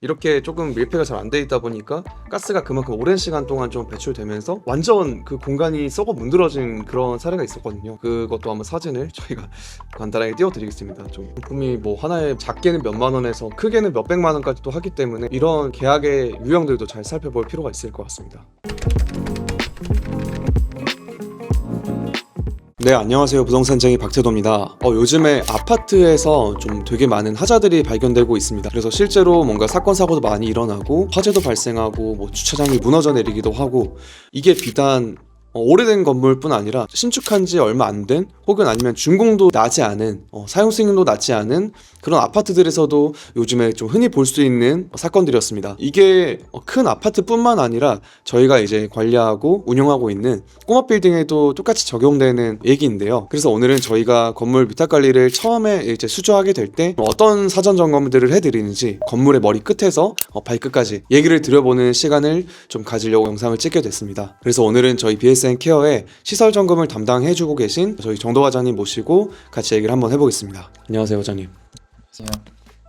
이렇게 조금 밀폐가 잘 안 돼 있다 보니까 가스가 그만큼 오랜 시간 동안 좀 배출되면서 완전 그 공간이 썩어 문드러진 그런 사례가 있었거든요. 그것도 한번 사진을 저희가 간단하게 띄워드리겠습니다. 좀 부품이 뭐 하나에 작게는 몇만 원에서 크게는 몇백만 원까지도 하기 때문에 이런 계약의 유형들도 잘 살펴볼 필요가 있을 것 같습니다. 네, 안녕하세요. 부동산쟁이 박태도입니다. 어, 요즘에 아파트에서 좀 되게 많은 하자들이 발견되고 있습니다. 그래서 실제로 뭔가 사건, 사고도 많이 일어나고 화재도 발생하고 뭐 주차장이 무너져 내리기도 하고 이게 비단 어, 오래된 건물뿐 아니라 신축한 지 얼마 안 된 혹은 아니면 준공도 나지 않은 어, 사용 승인도 나지 않은 그런 아파트들에서도 요즘에 좀 흔히 볼 수 있는 사건들이었습니다. 이게 어, 큰 아파트뿐만 아니라 저희가 이제 관리하고 운영하고 있는 꼬마 빌딩에도 똑같이 적용되는 얘기인데요. 그래서 오늘은 저희가 건물 위탁 관리를 처음에 이제 수주하게 될 때 어떤 사전 점검들을 해드리는지 건물의 머리 끝에서 어, 발끝까지 얘기를 드려보는 시간을 좀 가지려고 영상을 찍게 됐습니다. 그래서 오늘은 저희 BSN 케어의 시설 점검을 담당해주고 계신 저희 정도 과장님 모시고 같이 얘기를 한번 해보겠습니다. 안녕하세요, 과장님. 안녕하세요.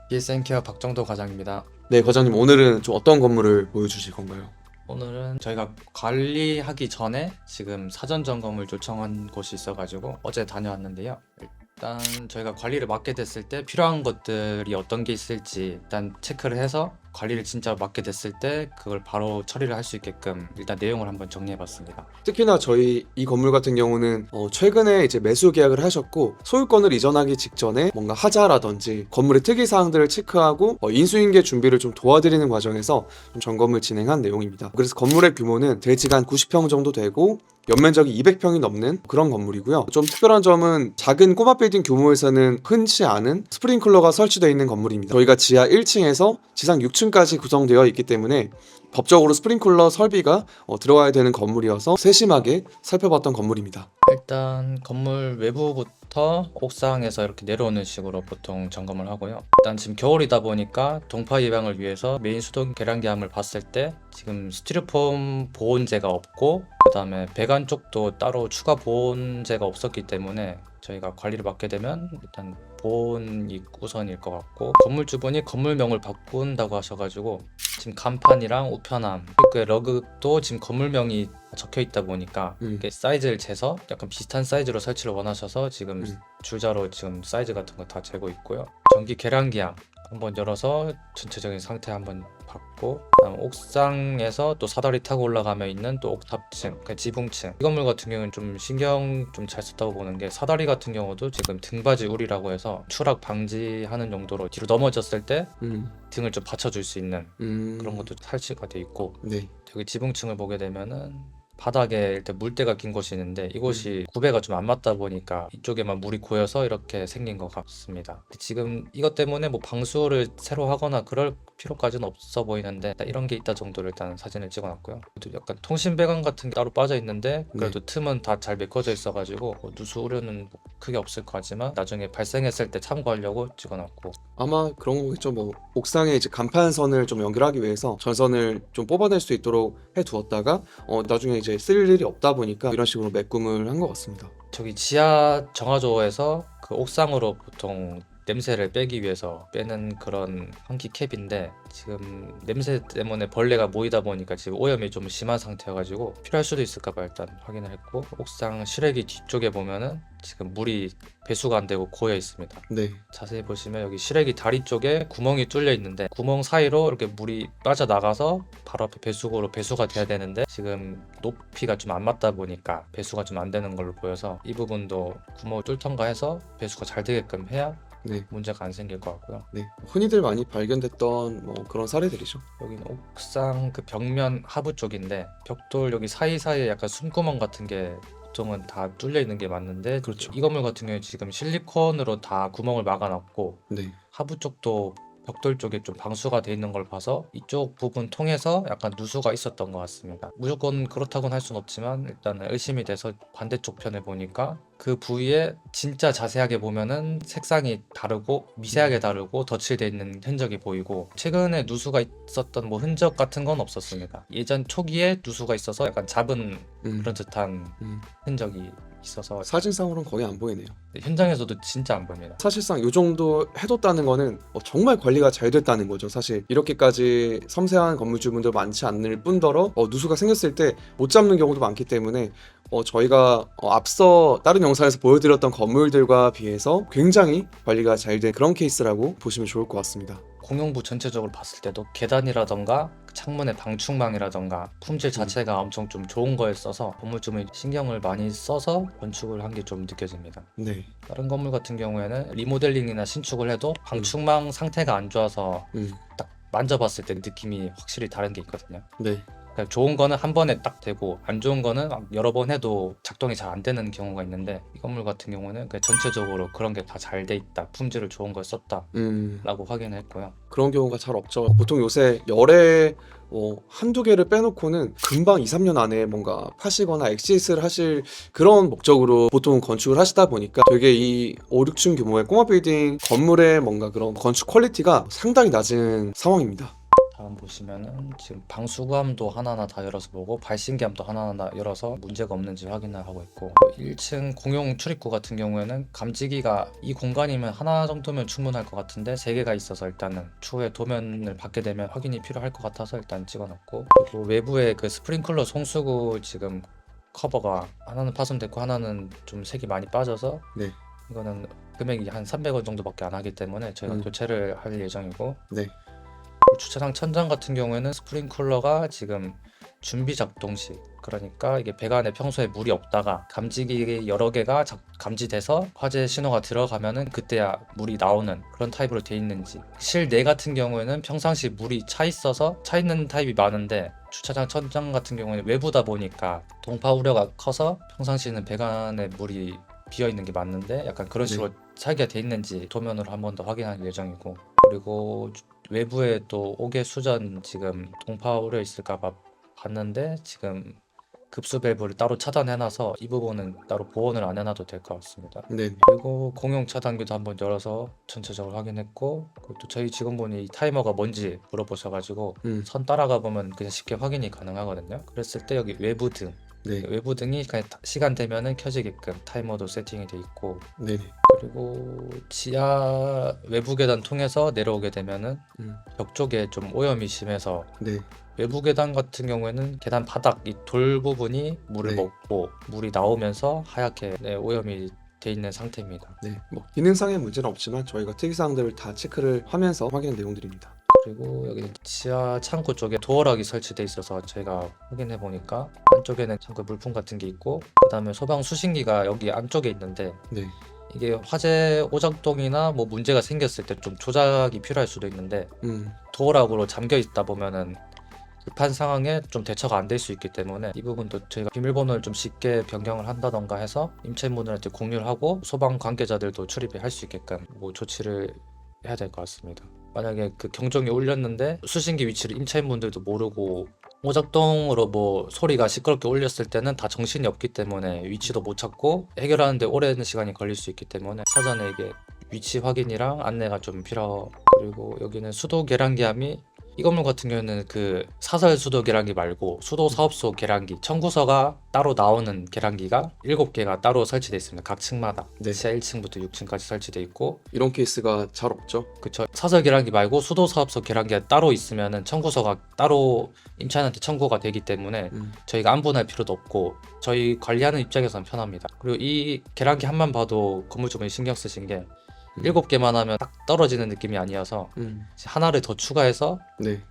BSN 케어 박정도 과장입니다. 네, 과장님 오늘은 좀 어떤 건물을 보여주실 건가요? 오늘은 저희가 관리하기 전에 지금 사전 점검을 요청한 곳이 있어가지고 어제 다녀왔는데요. 일단 저희가 관리를 맡게 됐을 때 필요한 것들이 어떤 게 있을지 일단 체크를 해서 관리를 진짜 맡게 됐을 때 그걸 바로 처리를 할 수 있게끔 일단 내용을 한번 정리해봤습니다. 특히나 저희 이 건물 같은 경우는 어, 최근에 이제 매수 계약을 하셨고 소유권을 이전하기 직전에 뭔가 하자라든지 건물의 특이 사항들을 체크하고 어, 인수인계 준비를 좀 도와드리는 과정에서 좀 점검을 진행한 내용입니다. 그래서 건물의 규모는 대지가 한 90평 정도 되고 연면적이 200평이 넘는 그런 건물이고요. 좀 특별한 점은 작은 꼬마 빌딩 규모에서는 흔치 않은 스프링클러가 설치되어 있는 건물입니다. 저희가 지하 1층에서 지상 6층 까지 구성되어 있기 때문에 법적으로 스프링클러 설비가 어, 들어가야 되는 건물이어서 세심하게 살펴봤던 건물입니다. 일단 건물 외부부터 옥상에서 이렇게 내려오는 식으로 보통 점검을 하고요. 일단 지금 겨울이다 보니까 동파 예방을 위해서 메인 수동 계량기함을 봤을 때 지금 스티로폼 보온재가 없고 그 다음에 배관 쪽도 따로 추가 보온재가 없었기 때문에 저희가 관리를 맡게 되면 일단 보온이 우선일 것 같고 건물주분이 건물명을 바꾼다고 하셔가지고 지금 간판이랑 우편함 그리고 러그도 지금 건물명이 적혀 있다 보니까 음. 이게 사이즈를 재서 약간 비슷한 사이즈로 설치를 원하셔서 지금 음. 줄자로 지금 사이즈 같은 거 다 재고 있고요. 전기 계량기함 한번 열어서 전체적인 상태 한번 봤고 그다음 옥상에서 또 사다리 타고 올라가면 있는 또 옥탑층, 그 지붕층. 이 건물 같은 경우는 좀 신경 좀 잘 썼다고 보는 게 사다리 같은 경우도 지금 등받이 울이라고 해서 추락 방지하는 용도로 뒤로 넘어졌을 때 음, 등을 좀 받쳐줄 수 있는 음, 그런 것도 설치가 돼 있고 네. 여기 지붕층을 보게 되면은 바닥에 일단 물때가 낀 곳이 있는데 음. 이곳이 구배가 좀 안 맞다 보니까 이쪽에만 물이 고여서 이렇게 생긴 것 같습니다. 지금 이것 때문에 뭐 방수를 새로 하거나 그럴 필요까지는 없어 보이는데 이런 게 있다 정도를 일단 사진을 찍어놨고요. 또 약간 통신 배관 같은 게 따로 빠져 있는데 그래도 틈은 다 잘 메꿔져 있어가지고 뭐 누수 우려는 뭐 크게 없을 것 같지만 나중에 발생했을 때 참고하려고 찍어놨고 아마 그런 거겠죠. 뭐 옥상에 이제 간판선을 좀 연결하기 위해서 전선을 좀 뽑아낼 수 있도록 해두었다가 어, 나중에 이제 쓸 일이 없다 보니까 이런 식으로 메꿈을 한 것 같습니다. 저기 지하 정화조에서 그 옥상으로 보통 냄새를 빼기 위해서 빼는 그런 환기 캡인데 지금 냄새 때문에 벌레가 모이다 보니까 지금 오염이 좀 심한 상태여가지고 필요할 수도 있을까봐 일단 확인을 했고 옥상 실외기 뒤쪽에 보면은 지금 물이 배수가 안 되고 고여 있습니다. 네. 자세히 보시면 여기 실외기 다리 쪽에 구멍이 뚫려 있는데 구멍 사이로 이렇게 물이 빠져 나가서 바로 앞에 배수구로 배수가 돼야 되는데 지금 높이가 좀 안 맞다 보니까 배수가 좀 안 되는 걸로 보여서 이 부분도 구멍을 뚫던가 해서 배수가 잘 되게끔 해야 네. 문제가 안 생길 것 같고요. 네. 흔히들 많이 발견됐던 뭐 그런 사례들이죠. 여기는 옥상 그 벽면 하부 쪽인데 벽돌 여기 사이사이에 약간 숨구멍 같은 게 보통은 다 뚫려 있는 게 맞는데 그렇죠. 이 건물 같은 경우에 지금 실리콘으로 다 구멍을 막아놨고 네. 하부 쪽도 벽돌 쪽에 좀 방수가 돼 있는 걸 봐서 이쪽 부분 통해서 약간 누수가 있었던 것 같습니다. 무조건 그렇다고는 할 수는 없지만 일단은 의심이 돼서 반대쪽 편을 보니까 그 부위에 진짜 자세하게 보면은 색상이 다르고 미세하게 다르고 덧칠돼 있는 흔적이 보이고 최근에 누수가 있었던 뭐 흔적 같은 건 없었습니다. 예전 초기에 누수가 있어서 약간 잡은 음. 그런 듯한 음. 흔적이 있어서 사진상으로는 거의 안 보이네요. 현장에서도 진짜 안 보입니다. 사실상 이 정도 해뒀다는 거는 어, 정말 관리가 잘 됐다는 거죠. 사실 이렇게까지 섬세한 건물주분들 많지 않을 뿐더러 어, 누수가 생겼을 때 못 잡는 경우도 많기 때문에 어, 저희가 어, 앞서 다른 영상에서 보여드렸던 건물들과 비해서 굉장히 관리가 잘 된 그런 케이스라고 보시면 좋을 것 같습니다. 공용부 전체적으로 봤을 때도 계단이라던가 그 창문의 방충망이라던가 품질 자체가 엄청 좀 좋은 거에 써서 건물주분이 신경을 많이 써서 건축을 한 게 좀 느껴집니다. 네. 다른 건물 같은 경우에는 리모델링이나 신축을 해도 방충망 상태가 안 좋아서 음. 딱 만져봤을 때 느낌이 확실히 다른 게 있거든요. 네. 그러니까 좋은 거는 한 번에 딱 되고 안 좋은 거는 여러 번 해도 작동이 잘 안 되는 경우가 있는데 이 건물 같은 경우는 전체적으로 그런 게 다 잘 돼 있다 품질을 좋은 걸 썼다라고 음. 확인했고요 그런 경우가 잘 없죠. 보통 요새 열에 뭐 한두 개를 빼놓고는 금방 2, 3년 안에 뭔가 파시거나 엑시스를 하실 그런 목적으로 보통 건축을 하시다 보니까 되게 이 5, 6층 규모의 꼬마 빌딩 건물의 뭔가 그런 건축 퀄리티가 상당히 낮은 상황입니다. 다음 보시면은 지금 방수구함도 하나하나 다 열어서 보고 발신기함도 하나하나 열어서 문제가 없는지 확인을 하고 있고 1층 공용 출입구 같은 경우에는 감지기가 이 공간이면 하나 정도면 충분할 것 같은데 세 개가 있어서 일단은 추후에 도면을 받게 되면 확인이 필요할 것 같아서 일단 찍어놨고 그리고 외부에 그 스프링클러 송수구 지금 커버가 하나는 파손됐고 하나는 좀 색이 많이 빠져서 네. 이거는 금액이 한 300원 정도밖에 안 하기 때문에 저희가 음. 교체를 할 예정이고 네. 주차장 천장 같은 경우에는 스프링클러가 지금 준비 작동 시 그러니까 이게 배관에 평소에 물이 없다가 감지기 여러 개가 작- 감지돼서 화재 신호가 들어가면은 그때야 물이 나오는 그런 타입으로 돼 있는지. 실내 같은 경우에는 평상시 물이 차 있어서 차 있는 타입이 많은데 주차장 천장 같은 경우에는 외부다 보니까 동파 우려가 커서 평상시에는 배관에 물이 비어 있는 게 맞는데 약간 그런 네. 식으로 설계가 돼 있는지 도면으로 한 번 더 확인할 예정이고. 그리고 주- 외부에 또 옥외 수전 지금 동파 우려 있을까봐 봤는데 지금 급수 밸브를 따로 차단해놔서 이 부분은 따로 보온을 안 해놔도 될 것 같습니다. 네. 그리고 공용 차단기도 한번 열어서 전체적으로 확인했고 또 저희 직원분이 이 타이머가 뭔지 물어보셔가지고 음. 선 따라가 보면 그냥 쉽게 확인이 가능하거든요. 그랬을 때 여기 외부 등 네. 외부 등이 그냥 타- 시간 되면은 켜지게끔 타이머도 세팅이 돼 있고 네. 그리고 지하 외부 계단 통해서 내려오게 되면은 음. 벽 쪽에 좀 오염이 심해서 네. 외부 계단 같은 경우에는 계단 바닥 이 돌 부분이 물을 네. 먹고 물이 나오면서 하얗게 네, 오염이 돼 있는 상태입니다. 네. 뭐 기능상의 문제는 없지만 저희가 특이사항들을 다 체크를 하면서 확인한 내용들입니다. 그리고 여기는 지하 창고 쪽에 도어락이 설치돼 있어서 저희가 확인해 보니까 안쪽에는 창고에 물품 같은 게 있고 그다음에 소방 수신기가 여기 안쪽에 있는데 네. 이게 화재 오작동이나 뭐 문제가 생겼을 때 좀 조작이 필요할 수도 있는데 음. 도어락으로 잠겨 있다 보면은 급한 상황에 좀 대처가 안 될 수 있기 때문에 이 부분도 저희가 비밀번호를 좀 쉽게 변경을 한다던가 해서 임차인분들한테 공유를 하고 소방 관계자들도 출입을 할 수 있게끔 뭐 조치를 해야 될 것 같습니다. 만약에 그 경종이 울렸는데 수신기 위치를 임차인분들도 모르고 오작동으로 뭐 소리가 시끄럽게 울렸을 때는 다 정신이 없기 때문에 위치도 못 찾고 해결하는데 오랜 시간이 걸릴 수 있기 때문에 사전에 이게 위치 확인이랑 안내가 좀 필요 그리고 여기는 수도 계량기함이 이 건물 같은 경우는 그 사설 수도 계량기 말고 수도 사업소 계량기 청구서가 따로 나오는 계량기가 7개가 따로 설치되어 있습니다. 각 층마다 네. 지하 1층부터 6층까지 설치되어 있고 이런 케이스가 잘 없죠. 그쵸 사설 계량기 말고 수도 사업소 계량기가 따로 있으면은 청구서가 따로 임차인한테 청구가 되기 때문에 음. 저희가 안분할 필요도 없고 저희 관리하는 입장에서는 편합니다. 그리고 이 계량기 한만 봐도 건물주분이 신경 쓰신 게 음. 일곱 개만 하면 딱 떨어지는 느낌이 아니어서 음. 하나를 더 추가해서 네.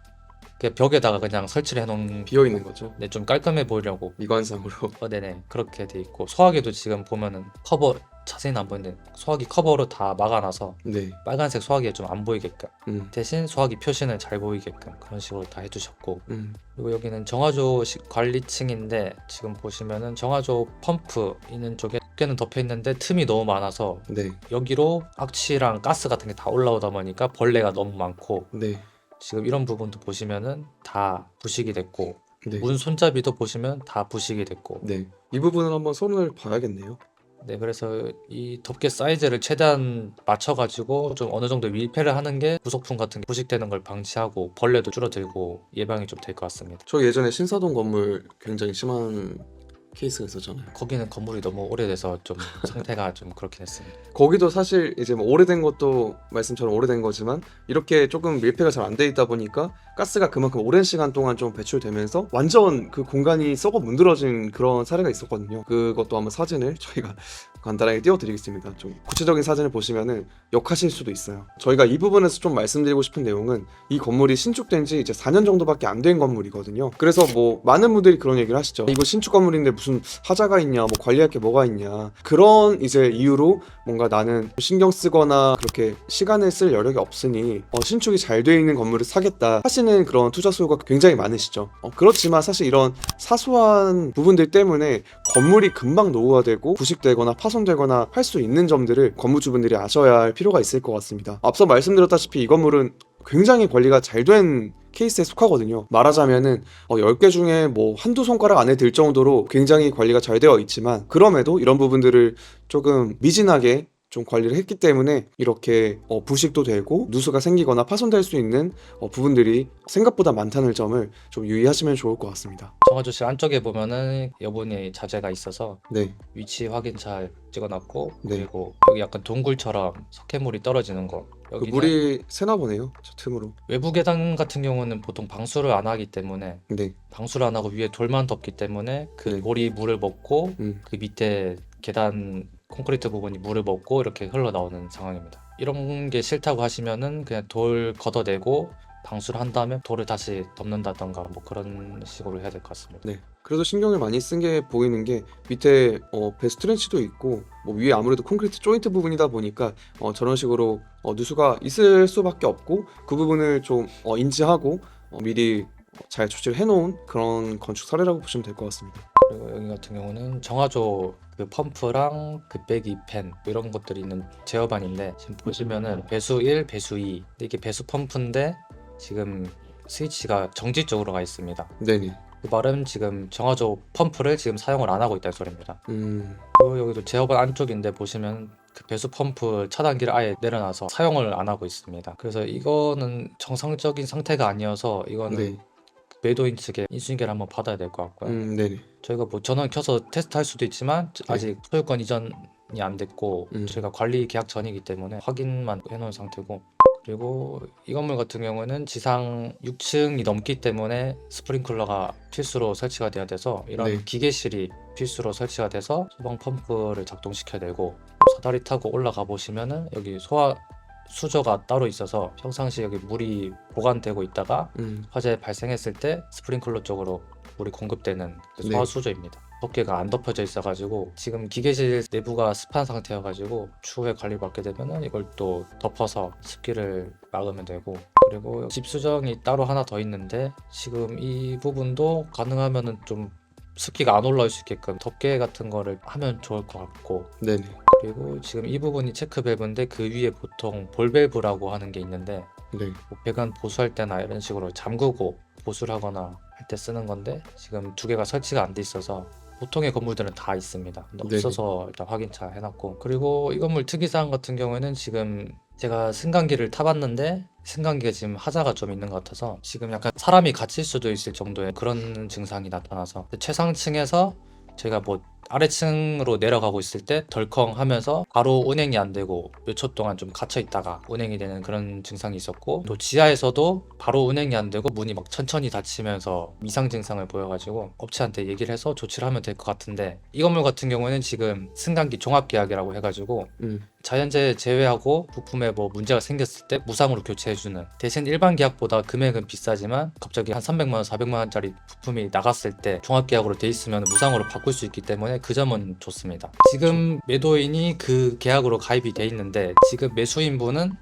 그 벽에다가 그냥 설치를 해놓은 비어 있는 거죠. 네, 좀 깔끔해 보이려고 미관상으로. 어, 네네 그렇게 돼 있고 소화기도 지금 보면은 커버 자세히는 안 보이는데 소화기 커버로 다 막아놔서 네. 빨간색 소화기에 좀안 보이게끔 음. 대신 소화기 표시는 잘 보이게끔 그런 식으로 다 해주셨고 음. 그리고 여기는 정화조 시- 관리층인데 지금 보시면은 정화조 펌프 있는 쪽에 꽤는 덮여 있는데 틈이 너무 많아서 네. 여기로 악취랑 가스 같은 게 다 올라오다 보니까 벌레가 너무 많고 네. 지금 이런 부분도 보시면은 다 부식이 됐고 네. 문 손잡이도 보시면 다 부식이 됐고 네. 이 부분은 한번 손을 봐야겠네요. 네 그래서 이 덮개 사이즈를 최대한 맞춰가지고 좀 어느 정도 밀폐를 하는 게 부속품 같은 게 부식되는 걸 방지하고 벌레도 줄어들고 예방이 좀 될 것 같습니다. 저 예전에 신사동 건물 굉장히 심한 케이스가 있었잖아요. 거기는 건물이 너무 오래돼서 좀 상태가 좀 그렇긴 했습니다. 거기도 사실 이제 뭐 오래된 것도 말씀처럼 오래된 거지만 이렇게 조금 밀폐가 잘 안 돼 있다 보니까 가스가 그만큼 오랜 시간 동안 좀 배출되면서 완전 그 공간이 썩어 문드러진 그런 사례가 있었거든요. 그것도 한번 사진을 저희가 간단하게 띄워드리겠습니다. 좀 구체적인 사진을 보시면은 역하실 수도 있어요. 저희가 이 부분에서 좀 말씀드리고 싶은 내용은 이 건물이 신축된 지 이제 4년 정도밖에 안 된 건물이거든요. 그래서 뭐 많은 분들이 그런 얘기를 하시죠. 이거 신축 건물인데 무슨 하자가 있냐, 뭐 관리할 게 뭐가 있냐. 그런 이제 이유로 뭔가 나는 신경 쓰거나 그렇게 시간을 쓸 여력이 없으니 어, 신축이 잘 돼 있는 건물을 사겠다 하시는 그런 투자 수요가 굉장히 많으시죠. 어, 그렇지만 사실 이런 사소한 부분들 때문에 건물이 금방 노후화되고 부식되거나 파손 되거나 할 수 있는 점들을 건물주분들이 아셔야 할 필요가 있을 것 같습니다. 앞서 말씀드렸다시피 이 건물은 굉장히 관리가 잘 된 케이스에 속하거든요. 말하자면은 어, 10개 중에 뭐 한두 손가락 안에 들 정도로 굉장히 관리가 잘 되어 있지만 그럼에도 이런 부분들을 조금 미진하게 좀 관리를 했기 때문에 이렇게 어, 부식도 되고 누수가 생기거나 파손될 수 있는 어, 부분들이 생각보다 많다는 점을 좀 유의하시면 좋을 것 같습니다. 정화조실 안쪽에 보면은 여분의 자재가 있어서 네, 위치 확인 잘 찍어놨고 네. 그리고 여기 약간 동굴처럼 석회물이 떨어지는 거 그 여기는 물이 새나 보네요. 저 틈으로. 외부 계단 같은 경우는 보통 방수를 안 하기 때문에 네, 방수를 안 하고 위에 돌만 덮기 때문에 그 네. 돌이 물을 먹고 음, 그 밑에 계단 콘크리트 부분이 물을 먹고 이렇게 흘러나오는 상황입니다. 이런 게 싫다고 하시면은 그냥 돌 걷어내고 방수를 한 다음에 돌을 다시 덮는다던가 뭐 그런 식으로 해야 될 것 같습니다. 네. 그래도 신경을 많이 쓴 게 보이는 게 밑에 어, 배스 트 렌치도 있고 뭐 위에 아무래도 콘크리트 조인트 부분이다 보니까 어, 저런 식으로 어, 누수가 있을 수밖에 없고 그 부분을 좀 어, 인지하고 어, 미리 잘 조치를 해놓은 그런 건축 사례라고 보시면 될 것 같습니다. 그리고 여기 같은 경우는 정화조 그 펌프랑 그 배기 팬 이런 것들이 있는 제어반인데 지금 보시면은 배수 1, 배수 2 근데 이게 배수 펌프인데 지금 스위치가 정지 쪽으로 가 있습니다. 네네. 그 말은 지금 정화조 펌프를 지금 사용을 안 하고 있다는 소리입니다. 음, 그리고 여기도 제어반 안쪽인데 보시면 그 배수 펌프 차단기를 아예 내려놔서 사용을 안 하고 있습니다. 그래서 이거는 정상적인 상태가 아니어서 이거는 네. 매도인 측에 인수인계를 한번 받아야 될 것 같고요. 음, 네네. 저희가 뭐 전원 켜서 테스트할 수도 있지만 아직 소유권 이전이 안 됐고 음. 저희가 관리 계약 전이기 때문에 확인만 해놓은 상태고 그리고 이 건물 같은 경우는 지상 6층이 넘기 때문에 스프링클러가 필수로 설치가 돼야 돼서 이런 네. 기계실이 필수로 설치가 돼서 소방 펌프를 작동시켜야 되고 사다리 타고 올라가 보시면은 여기 소화 수조가 따로 있어서 평상시 여기 물이 보관되고 있다가 음, 화재 발생했을 때 스프링클러 쪽으로 물이 공급되는 그 네. 소화 수조입니다. 덮개가 안 덮여져 있어가지고 지금 기계실 내부가 습한 상태여가지고 추후에 관리 받게 되면은 이걸 또 덮어서 습기를 막으면 되고 그리고 집 수정이 따로 하나 더 있는데 지금 이 부분도 가능하면은 좀 습기가 안 올라올 수 있게끔 덮개 같은 거를 하면 좋을 것 같고 네네. 그리고 지금 이 부분이 체크 밸브인데 그 위에 보통 볼 밸브라고 하는 게 있는데 네. 뭐 배관 보수할 때나 이런 식으로 잠그고 보수를 하거나 할 때 쓰는 건데 지금 두 개가 설치가 안 돼 있어서 보통의 건물들은 다 있습니다. 없어서 일단 확인차 해놨고 그리고 이 건물 특이사항 같은 경우에는 지금 제가 승강기를 타봤는데 승강기가 지금 하자가 좀 있는 것 같아서 지금 약간 사람이 갇힐 수도 있을 정도의 그런 증상이 나타나서 최상층에서 제가 뭐 아래층으로 내려가고 있을 때 덜컹 하면서 바로 운행이 안 되고 몇 초 동안 좀 갇혀 있다가 운행이 되는 그런 증상이 있었고 또 지하에서도 바로 운행이 안 되고 문이 막 천천히 닫히면서 이상 증상을 보여가지고 업체한테 얘기를 해서 조치를 하면 될 것 같은데 이 건물 같은 경우에는 지금 승강기 종합계약이라고 해가지고 음, 자연재해 제외하고 부품에 뭐 문제가 생겼을 때 무상으로 교체해주는 대신 일반 계약보다 금액은 비싸지만 갑자기 한 300만 원, 400만 원짜리 부품이 나갔을 때 종합계약으로 돼 있으면 무상으로 바꿀 수 있기 때문에 그 점은 좋습니다. 지금 매도인이 그 계약으로 가입이 돼 있는데 지금 매수인분은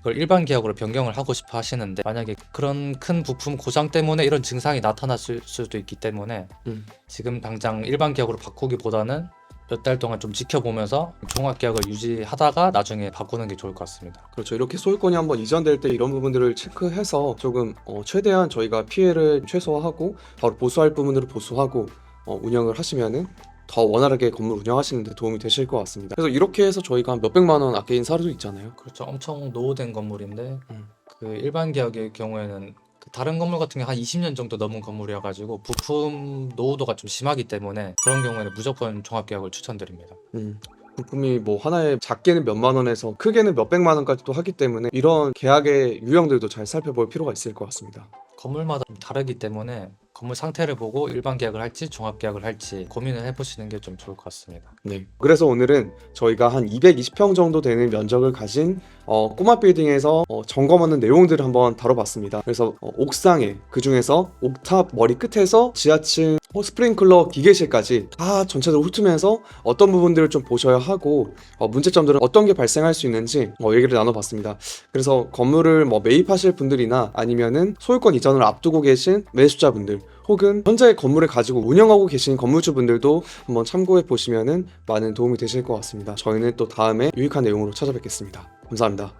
이걸 일반 계약으로 변경을 하고 싶어 하시는데 만약에 그런 큰 부품 고장 때문에 이런 증상이 나타났을 수도 있기 때문에 음. 지금 당장 일반 계약으로 바꾸기보다는 몇 달 동안 좀 지켜보면서 종합 계약을 유지하다가 나중에 바꾸는 게 좋을 것 같습니다. 그렇죠. 이렇게 소유권이 한번 이전될 때 이런 부분들을 체크해서 조금 어, 최대한 저희가 피해를 최소화하고 바로 보수할 부분으로 보수하고 어, 운영을 하시면은 더 원활하게 건물 운영하시는데 도움이 되실 것 같습니다. 그래서 이렇게 해서 저희가 한 몇백만 원 아낀 사례도 있잖아요. 그렇죠. 엄청 노후된 건물인데 음. 그 일반 계약의 경우에는 그 다른 건물 같은 게 한 20년 정도 넘은 건물이어가지고 부품 노후도가 좀 심하기 때문에 그런 경우에는 무조건 종합계약을 추천드립니다. 음. 부품이 뭐 하나에 작게는 몇만 원에서 크게는 몇백만 원까지도 하기 때문에 이런 계약의 유형들도 잘 살펴볼 필요가 있을 것 같습니다. 건물마다 좀 다르기 때문에 건물 상태를 보고 일반 계약을 할지 종합 계약을 할지 고민을 해보시는 게 좀 좋을 것 같습니다. 네. 그래서 오늘은 저희가 한 220평 정도 되는 면적을 가진 어, 꼬마 빌딩에서 어, 점검하는 내용들을 한번 다뤄봤습니다. 그래서 어, 옥상에 그 중에서 옥탑 머리 끝에서 지하층 어, 스프링클러 기계실까지 다 전체적으로 훑으면서 어떤 부분들을 좀 보셔야 하고 어, 문제점들은 어떤 게 발생할 수 있는지 어, 얘기를 나눠봤습니다. 그래서 건물을 뭐 매입하실 분들이나 아니면은 소유권 이전을 앞두고 계신 매수자분들 혹은 현재 건물을 가지고 운영하고 계신 건물주분들도 한번 참고해 보시면은 많은 도움이 되실 것 같습니다. 저희는 또 다음에 유익한 내용으로 찾아뵙겠습니다. 감사합니다.